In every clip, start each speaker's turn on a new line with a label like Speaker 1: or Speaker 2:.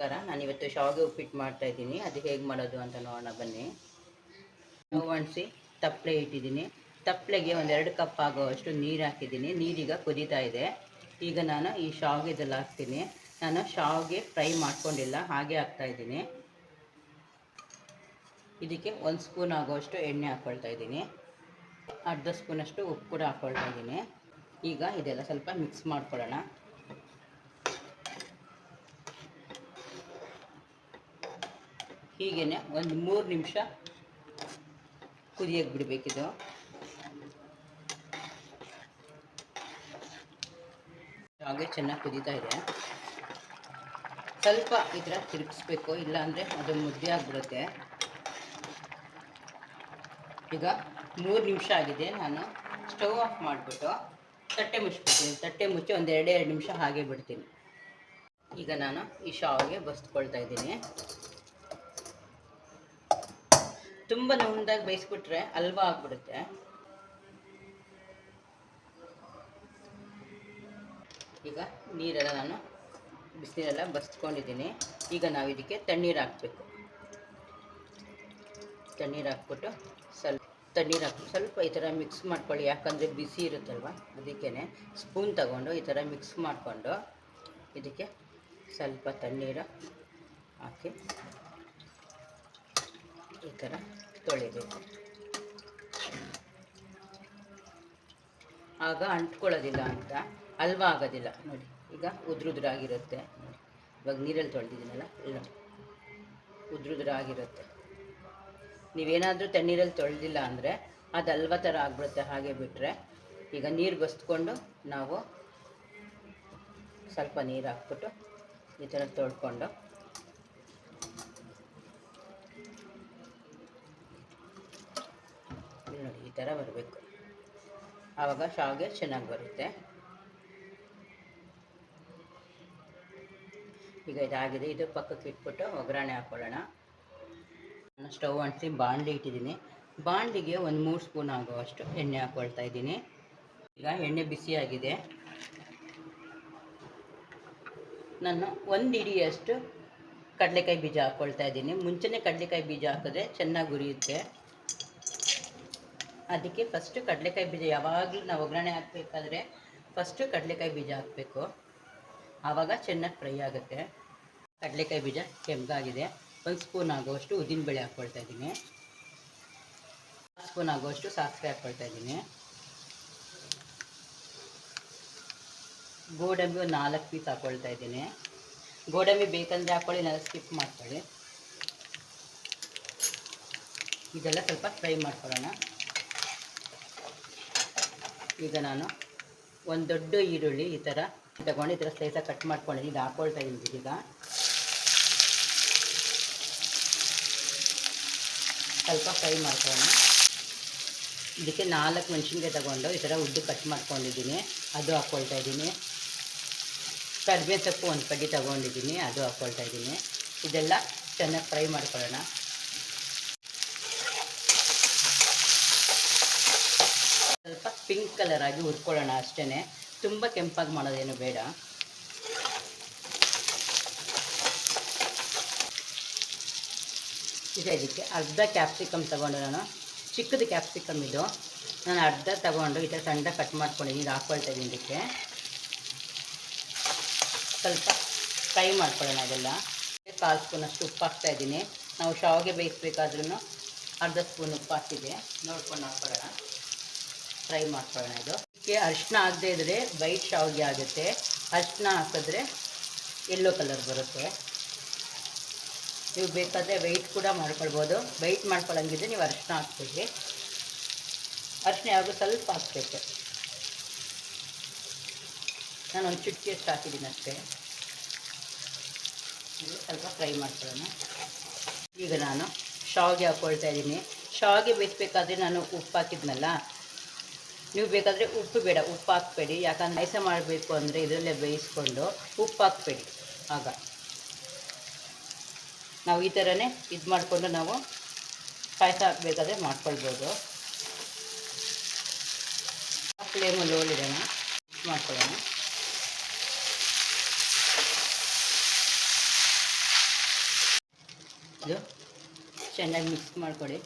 Speaker 1: ನಮಸ್ಕಾರ. ನಾನು ಇವತ್ತು ಶಾವಿಗೆ ಉಪ್ಪಿಟ್ಟು ಮಾಡ್ತಾ ಇದ್ದೀನಿ. ಅದು ಹೇಗೆ ಮಾಡೋದು ಅಂತ ನೋಡೋಣ, ಬನ್ನಿ. ಒಣಸಿ ತಪ್ಪಲೆ ಇಟ್ಟಿದ್ದೀನಿ. ತಪ್ಪಲೆಗೆ ಒಂದೆರಡು ಕಪ್ ಆಗೋವಷ್ಟು ನೀರು ಹಾಕಿದ್ದೀನಿ. ನೀರೀಗ ಕುದೀತಾ ಇದೆ. ಈಗ ನಾನು ಈ ಶಾವಿಗೆದಲ್ಲಿ ಹಾಕ್ತೀನಿ. ನಾನು ಶಾವಿಗೆ ಫ್ರೈ ಮಾಡ್ಕೊಂಡಿಲ್ಲ, ಹಾಗೆ ಹಾಕ್ತಾ ಇದ್ದೀನಿ. ಇದಕ್ಕೆ ಒಂದು ಸ್ಪೂನ್ ಆಗೋವಷ್ಟು ಎಣ್ಣೆ ಹಾಕ್ಕೊಳ್ತಾ ಇದ್ದೀನಿ. ಅರ್ಧ ಸ್ಪೂನಷ್ಟು ಉಪ್ಪು ಕೂಡ ಹಾಕ್ಕೊಳ್ತಾ ಇದ್ದೀನಿ. ಈಗ ಇದೆಲ್ಲ ಸ್ವಲ್ಪ ಮಿಕ್ಸ್ ಮಾಡ್ಕೊಳ್ಳೋಣ. ಹೀಗೇ ಒಂದು ಮೂರು ನಿಮಿಷ ಕುದಿಯಕ್ಕೆ ಬಿಡಬೇಕಿದು. ಹಾಗೆ ಚೆನ್ನಾಗಿ ಕುದೀತಾ ಇದೆ. ಸ್ವಲ್ಪ ಈ ಥರ ತಿರುಗಿಸ್ಬೇಕು, ಇಲ್ಲಾಂದರೆ ಅದು ಮುದ್ದೆ ಆಗಿಬಿಡುತ್ತೆ. ಈಗ ಮೂರು ನಿಮಿಷ ಆಗಿದೆ, ನಾನು ಸ್ಟವ್ ಆಫ್ ಮಾಡಿಬಿಟ್ಟು ತಟ್ಟೆ ಮುಚ್ಚಿಬಿಡ್ತೀನಿ. ತಟ್ಟೆ ಮುಚ್ಚಿ ಒಂದು ಎರಡೇ ಎರಡು ನಿಮಿಷ ಹಾಗೆ ಬಿಡ್ತೀನಿ. ಈಗ ನಾನು ಈ ಶಾವಿಗೆ ಬಸ್ಕೊಳ್ತಾ ಇದ್ದೀನಿ. ತುಂಬ ನುಣ್ಣದಾಗಿ ಬೇಯಿಸ್ಬಿಟ್ರೆ ಹಲ್ವಾ ಆಗಿಬಿಡುತ್ತೆ. ಈಗ ನೀರೆಲ್ಲ ನಾನು ಬಿಸಿನೀರೆಲ್ಲ ಬಸ್ಕೊಂಡಿದ್ದೀನಿ ಈಗ ನಾವು ಇದಕ್ಕೆ ತಣ್ಣೀರು ಹಾಕ್ಬೇಕು. ತಣ್ಣೀರು ಹಾಕ್ಬಿಟ್ಟು ಸ್ವಲ್ಪ ತಣ್ಣೀರು ಹಾಕಿ, ಸ್ವಲ್ಪ ಈ ಥರ ಮಿಕ್ಸ್ ಮಾಡ್ಕೊಳ್ಳಿ. ಯಾಕಂದರೆ ಬಿಸಿ ಇರುತ್ತಲ್ವ ಅದಕ್ಕೇ ಸ್ಪೂನ್ ತಗೊಂಡು ಈ ಥರ ಮಿಕ್ಸ್ ಮಾಡಿಕೊಂಡು ಇದಕ್ಕೆ ಸ್ವಲ್ಪ ತಣ್ಣೀರು ಹಾಕಿ ಈ ಥರ ತೊಳಿಬೇಕು. ಆಗ ಅಂಟ್ಕೊಳ್ಳೋದಿಲ್ಲ ಅಂತ ಹಲ್ವ ಆಗೋದಿಲ್ಲ ನೋಡಿ, ಈಗ ಉದ್ರುದ್ರಾಗಿರುತ್ತೆ. ನೋಡಿ, ಇವಾಗ ನೀರಲ್ಲಿ ತೊಳೆದಿದ್ದೀನಲ್ಲ ಇಲ್ಲ ಉದ್ರುದ್ರಾಗಿರುತ್ತೆ. ನೀವೇನಾದರೂ ತಣ್ಣೀರಲ್ಲಿ ತೊಳೆದಿಲ್ಲ ಅಂದರೆ ಅದು ಹಲ್ವ ಥರ ಆಗ್ಬಿಡುತ್ತೆ. ಹಾಗೆ ಬಿಟ್ಟರೆ ಈಗ ನೀರು ಬಸ್ಕೊಂಡು ನಾವು ಸ್ವಲ್ಪ ನೀರು ಹಾಕ್ಬಿಟ್ಟು ಈ ಥರ ತೊಳ್ಕೊಂಡು ನೋಡಿ, ಈ ಥರ ಬರಬೇಕು. ಆವಾಗ ಶಾವಿಗೆ ಚೆನ್ನಾಗಿ ಬರುತ್ತೆ. ಈಗ ಇದಾಗಿದೆ, ಇದು ಪಕ್ಕಕ್ಕೆ ಇಟ್ಬಿಟ್ಟು ಒಗ್ಗರಣೆ ಹಾಕ್ಕೊಳ್ಳೋಣ ನಾನು ಸ್ಟವ್ ಅಂಟಿಸಿ ಬಾಣಲಿ ಇಟ್ಟಿದ್ದೀನಿ. ಬಾಣಲಿಗೆ ಒಂದು ಮೂರು ಸ್ಪೂನ್ ಆಗುವಷ್ಟು ಎಣ್ಣೆ ಹಾಕ್ಕೊಳ್ತಾ ಇದ್ದೀನಿ. ಈಗ ಎಣ್ಣೆ ಬಿಸಿಯಾಗಿದೆ. ನಾನು ಒಂದು ಇಡಿಯಷ್ಟು ಕಡಲೆಕಾಯಿ ಬೀಜ ಹಾಕ್ಕೊಳ್ತಾ ಇದ್ದೀನಿ. ಮುಂಚೆನೇ ಕಡಲೆಕಾಯಿ ಬೀಜ ಹಾಕಿದ್ರೆ ಚೆನ್ನಾಗಿ ಉರಿಯುತ್ತೆ. ಅದಕ್ಕೆ ಫಸ್ಟು ಕಡಲೆಕಾಯಿ ಬೀಜ ಯಾವಾಗಲೂ ನಾವು ಒಗ್ಗರಣೆ ಹಾಕಬೇಕಾದ್ರೆ ಫಸ್ಟು ಕಡಲೆಕಾಯಿ ಬೀಜ ಹಾಕಬೇಕು. ಆವಾಗ ಚೆನ್ನಾಗಿ ಫ್ರೈ ಆಗುತ್ತೆ. ಕಡಲೆಕಾಯಿ ಬೀಜ ಕೆಂಪಾಗಿದೆ ಒಂದು ಸ್ಪೂನ್ ಆಗುವಷ್ಟು ಉದ್ದಿನಬೇಳೆ ಹಾಕ್ಕೊಳ್ತಾ ಇದ್ದೀನಿ. ಸ್ಪೂನ್ ಆಗುವಷ್ಟು ಸಾಸಿವೆ ಹಾಕ್ಕೊಳ್ತಾ ಇದ್ದೀನಿ. ಗೋಡಂಬಿ ಒಂದು ನಾಲ್ಕು ಪೀಸ್ ಹಾಕ್ಕೊಳ್ತಾ ಇದ್ದೀನಿ. ಗೋಡಂಬಿ ಬೇಕಂದರೆ ಹಾಕ್ಕೊಳ್ಳಿ ನಾನು ಸ್ಕಿಪ್ ಮಾಡ್ಕೊಳ್ಳಿ. ಇದೆಲ್ಲ ಸ್ವಲ್ಪ ಫ್ರೈ ಮಾಡ್ಕೊಳ್ಳೋಣ. ಈಗ ನಾನು ಒಂದು ದೊಡ್ಡ ಈರುಳ್ಳಿ ಈ ಥರ ತಗೊಂಡು ಈ ಥರ ಸ್ಲೈಸಾಗಿ ಕಟ್ ಮಾಡ್ಕೊಂಡಿದ್ದೀನಿ ಇದು ಹಾಕೊಳ್ತಾ ಇದ್ದೀನಿ ಈಗ. ಸ್ವಲ್ಪ ಫ್ರೈ ಮಾಡ್ಕೊಳ್ಳೋಣ. ಇದಕ್ಕೆ ನಾಲ್ಕು ಮೆಣಸಿನ್ಕಾಯಿ ತಗೊಂಡು ಈ ಥರ ಉದ್ದು ಕಟ್ ಮಾಡ್ಕೊಂಡಿದ್ದೀನಿ ಅದು ಹಾಕ್ಕೊಳ್ತಾ ಇದ್ದೀನಿ. ಕರಿಬೇವು ಸೊಪ್ಪು ಒಂದು ಕಡ್ಡಿ ತಗೊಂಡಿದ್ದೀನಿ ಅದು ಹಾಕ್ಕೊಳ್ತಾ ಇದ್ದೀನಿ. ಇದೆಲ್ಲ ಚೆನ್ನಾಗಿ ಫ್ರೈ ಮಾಡ್ಕೊಳ್ಳೋಣ ಸ್ವಲ್ಪ ಪಿಂಕ್ ಕಲರ್ ಆಗಿ ಹುರ್ಕೊಳ್ಳೋಣ ಅಷ್ಟೇ ತುಂಬ ಕೆಂಪಾಗಿ ಮಾಡೋದೇನು ಬೇಡ. ಇದೆ ಇದಕ್ಕೆ. ಅರ್ಧ ಕ್ಯಾಪ್ಸಿಕಮ್ ತೊಗೊಂಡು ನಾನು. ಚಿಕ್ಕದು ಕ್ಯಾಪ್ಸಿಕಮ್ ಇದು. ನಾನು ಅರ್ಧ ತಗೊಂಡು ಈ ಥರ ಸಣ್ಣ ಕಟ್ ಮಾಡ್ಕೊಂಡಿದ್ದೀನಿ ಇದು ಹಾಕ್ಕೊಳ್ತಾ ಇದಕ್ಕೆ. ಸ್ವಲ್ಪ ಫ್ರೈ ಮಾಡ್ಕೊಳ್ಳೋಣ ಅದೆಲ್ಲ ಕಾಲು ಸ್ಪೂನಷ್ಟು ಉಪ್ಪು ಹಾಕ್ತಾ ಇದ್ದೀನಿ ನಾವು ಶಾವಿಗೆ ಬೇಯಿಸ್ಬೇಕಾದ್ರೂ ಅರ್ಧ ಸ್ಪೂನ್ ಉಪ್ಪು ಹಾಕಿದೆ ನೋಡ್ಕೊಂಡು ಹಾಕ್ಕೊಳ್ಳೋಣ. ಫ್ರೈ ಮಾಡ್ಕೊಳ್ಳೋಣ ಇದು. ಇದಕ್ಕೆ ಅರಿಶಿನ ಆಗದೆ ಇದ್ದರೆ ವೈಟ್ ಶಾವಿಗೆ ಆಗುತ್ತೆ. ಅರಿಶಿನ ಹಾಕಿದ್ರೆ ಯೆಲ್ಲೋ ಕಲರ್ ಬರುತ್ತೆ. ನೀವು ಬೇಕಾದರೆ ವೈಟ್ ಕೂಡ ಮಾಡ್ಕೊಳ್ಬೋದು. ವೈಟ್ ಮಾಡ್ಕೊಳ್ಳಂಗಿದ್ರೆ ನೀವು ಅರಿಶಿನ ಹಾಕ್ತೀವಿ ಅರಿಶಿನ ಯಾವಾಗ ಸ್ವಲ್ಪ ಹಾಕ್ಬೇಕು. ನಾನು ಒಂದು ಚುಟ್ಕಿಯಷ್ಟು ಹಾಕಿದ್ದೀನಿ ಅಷ್ಟೇ. ಸ್ವಲ್ಪ ಫ್ರೈ ಮಾಡ್ಕೊಳ್ಳೋಣ. ಈಗ ನಾನು ಶಾವಿಗೆ ಹಾಕ್ಕೊಳ್ತಾ ಇದ್ದೀನಿ. ಶಾವಿಗೆ ಬೇಯಿಸ್ಬೇಕಾದ್ರೆ ನಾನು ಉಪ್ಪು ಹಾಕಿದ್ನಲ್ಲ ನೀವು ಬೇಕಾದರೆ ಉಪ್ಪು ಬೇಡ, ಉಪ್ಪು ಹಾಕಬೇಡಿ. ಯಾಕಂದ್ರೆ ಪಾಯಸ ಮಾಡಬೇಕು ಅಂದರೆ ಇದರಲ್ಲೇ ಬೇಯಿಸ್ಕೊಂಡು ಉಪ್ಪು ಹಾಕಬೇಡಿ. ಆಗ. ನಾವು ಈ ಥರನೇ ಇದು ಮಾಡಿಕೊಂಡು ನಾವು ಪಾಯಸ ಹಾಕಬೇಕಾದ್ರೆ ಮಾಡ್ಕೊಳ್ಬೋದು. ಫ್ಲೇಮು ಲೋಲಿಡೋಣ ಮಿಕ್ಸ್ ಮಾಡ್ಕೊಳ್ಳೋಣ. ಇದು ಚೆನ್ನಾಗಿ ಮಿಕ್ಸ್ ಮಾಡಿಕೊಡಿ.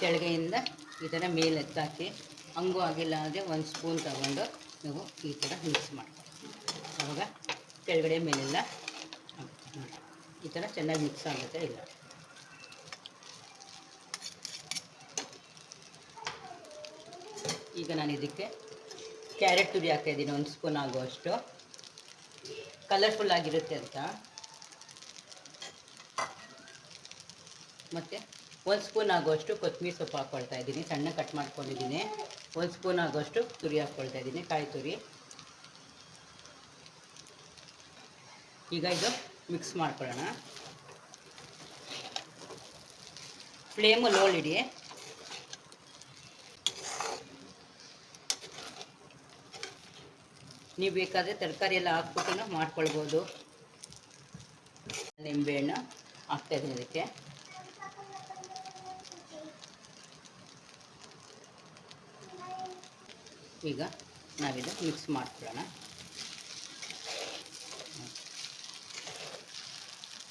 Speaker 1: ಕೆಳಗೆಯಿಂದ ಈ ಥರ ಮೇಲೆ ಎತ್ತಾಕಿ. ಹಂಗೂ ಆಗಿಲ್ಲ ಅಂದರೆ ಒಂದು ಸ್ಪೂನ್ ತಗೊಂಡು ನೀವು ಈ ಥರ ಮಿಕ್ಸ್ ಮಾಡ್ಕೊಳ್ಳಿ ಆವಾಗ ಕೆಳಗಡೆ ಮೇಲೆಲ್ಲ ಈ ಥರ ಚೆನ್ನಾಗಿ ಮಿಕ್ಸ್ ಆಗುತ್ತೆ ಇಲ್ಲ. ಈಗ ನಾನು ಇದಕ್ಕೆ ಕ್ಯಾರೆಟ್ ತುರಿ ಹಾಕ್ತಾಯಿದ್ದೀನಿ ಒಂದು ಸ್ಪೂನ್ ಆಗುವಷ್ಟು. ಕಲರ್ಫುಲ್ ಆಗಿರುತ್ತೆ ಅಂತ. ಮತ್ತು ಒಂದು ಸ್ಪೂನ್ ಆಗುವಷ್ಟು ಕೊತ್ತಂಬರಿ ಸೊಪ್ಪು ಹಾಕ್ಕೊಳ್ತಾ ಇದ್ದೀನಿ, ಸಣ್ಣ ಕಟ್ ಮಾಡ್ಕೊಂಡಿದ್ದೀನಿ. ಒಂದು ಸ್ಪೂನ್ ಆಗೋಷ್ಟು ತುರಿ ಹಾಕ್ಕೊಳ್ತಾ ಇದ್ದೀನಿ, ಕಾಯಿ ತುರಿ. ಈಗ ಇದು ಮಿಕ್ಸ್ ಮಾಡ್ಕೊಳ್ಳೋಣ. ಫ್ಲೇಮು ಇಡಿ. ನೀವು ಬೇಕಾದರೆ ತರಕಾರಿ ಎಲ್ಲ ಹಾಕ್ಬಿಟ್ಟು ಮಾಡ್ಕೊಳ್ಬೋದು. ನಿಂಬೆಹಣ್ಣು ಹಾಕ್ತಾಯಿದ್ದೀನಿ ಅದಕ್ಕೆ. ಈಗ ನಾವಿದು ಮಿಕ್ಸ್ ಮಾಡ್ಕೊಳ್ಳೋಣ.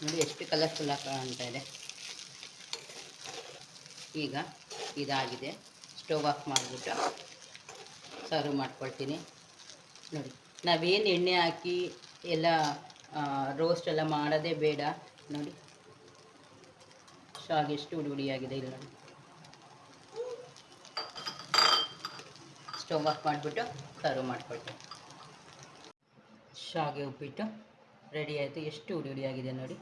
Speaker 1: ನೋಡಿ ಎಷ್ಟು ಕಲರ್ಫುಲ್ ಕಾಣ್ತಾ ಇದೆ. ಈಗ ಇದಾಗಿದೆ. ಸ್ಟೋವ್ ಆಫ್ ಮಾಡಿಬಿಟ್ಟು ಸರ್ವ್ ಮಾಡ್ಕೊಳ್ತೀನಿ. ನೋಡಿ, ನಾವೇನು ಎಣ್ಣೆ ಹಾಕಿ ಎಲ್ಲ ರೋಸ್ಟ್ ಎಲ್ಲ ಮಾಡೋದೇ ಬೇಡ. ನೋಡಿ ಶಾವಿಗೆ ಎಷ್ಟು ಹುಡಿ ಹುಡಿಯಾಗಿದೆ ಇಲ್ಲಿ ನೋಡಿ. ಸ್ಟವ್ ಆಫ್ ಮಾಡಿಬಿಟ್ಟು ಸರ್ವ್ ಮಾಡ್ಕೊಳ್ತೀನಿ. ಶಾವಿಗೆ ಉಪ್ಪಿಟ್ಟು ರೆಡಿ ಆಯಿತು. ಎಷ್ಟು ಉಡಿ ಉಡಿಯಾಗಿದೆ ನೋಡಿ.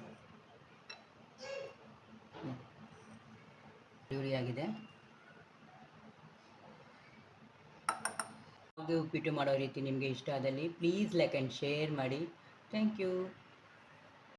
Speaker 1: ಉಡಿಯಾಗಿದೆ ಶಾವಿಗೆ ಉಪ್ಪಿಟ್ಟು ಮಾಡೋ ರೀತಿ ನಿಮಗೆ ಇಷ್ಟ ಆದಲ್ಲಿ ಪ್ಲೀಸ್ ಲೈಕ್ ಆ್ಯಂಡ್ ಶೇರ್ ಮಾಡಿ. Thank you